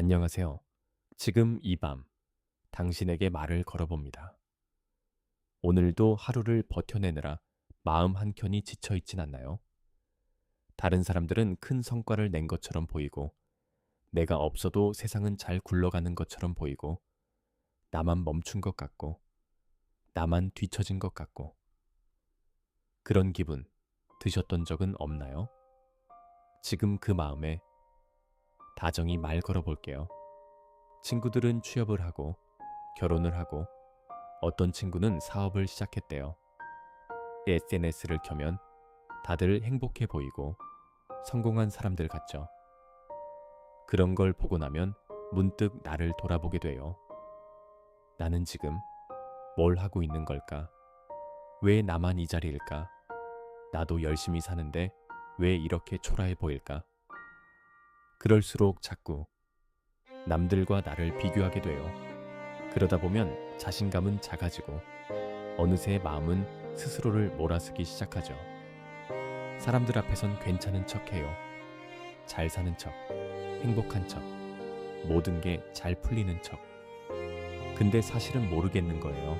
안녕하세요. 지금 이 밤 당신에게 말을 걸어봅니다. 오늘도 하루를 버텨내느라 마음 한켠이 지쳐 있진 않나요? 다른 사람들은 큰 성과를 낸 것처럼 보이고 내가 없어도 세상은 잘 굴러가는 것처럼 보이고 나만 멈춘 것 같고 나만 뒤처진 것 같고 그런 기분 드셨던 적은 없나요? 지금 그 마음에 다정히 말 걸어볼게요. 친구들은 취업을 하고 결혼을 하고 어떤 친구는 사업을 시작했대요. SNS를 켜면 다들 행복해 보이고 성공한 사람들 같죠. 그런 걸 보고 나면 문득 나를 돌아보게 돼요. 나는 지금 뭘 하고 있는 걸까? 왜 나만 이 자리일까? 나도 열심히 사는데 왜 이렇게 초라해 보일까? 그럴수록 자꾸 남들과 나를 비교하게 돼요. 그러다 보면 자신감은 작아지고 어느새 마음은 스스로를 몰아쓰기 시작하죠. 사람들 앞에선 괜찮은 척 해요. 잘 사는 척, 행복한 척, 모든 게 잘 풀리는 척. 근데 사실은 모르겠는 거예요.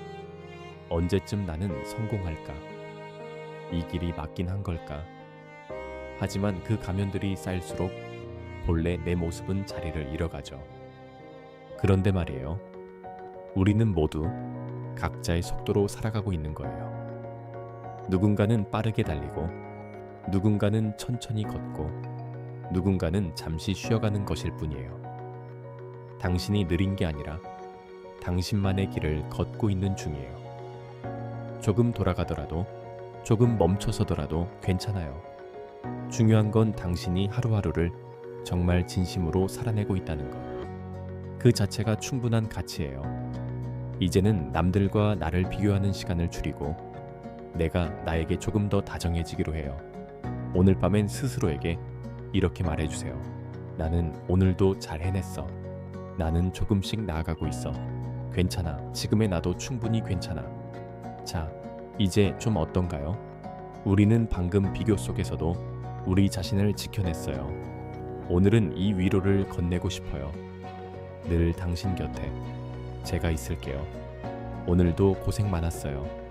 언제쯤 나는 성공할까? 이 길이 맞긴 한 걸까? 하지만 그 가면들이 쌓일수록 본래 내 모습은 자리를 잃어가죠. 그런데 말이에요. 우리는 모두 각자의 속도로 살아가고 있는 거예요. 누군가는 빠르게 달리고, 누군가는 천천히 걷고, 누군가는 잠시 쉬어가는 것일 뿐이에요. 당신이 느린 게 아니라 당신만의 길을 걷고 있는 중이에요. 조금 돌아가더라도, 조금 멈춰서더라도 괜찮아요. 중요한 건 당신이 하루하루를 정말 진심으로 살아내고 있다는 것. 그 자체가 충분한 가치예요. 이제는 남들과 나를 비교하는 시간을 줄이고 내가 나에게 조금 더 다정해지기로 해요. 오늘 밤엔 스스로에게 이렇게 말해주세요. 나는 오늘도 잘 해냈어. 나는 조금씩 나아가고 있어. 괜찮아. 지금의 나도 충분히 괜찮아. 자, 이제 좀 어떤가요? 우리는 방금 비교 속에서도 우리 자신을 지켜냈어요. 오늘은 이 위로를 건네고 싶어요. 늘 당신 곁에 제가 있을게요. 오늘도 고생 많았어요.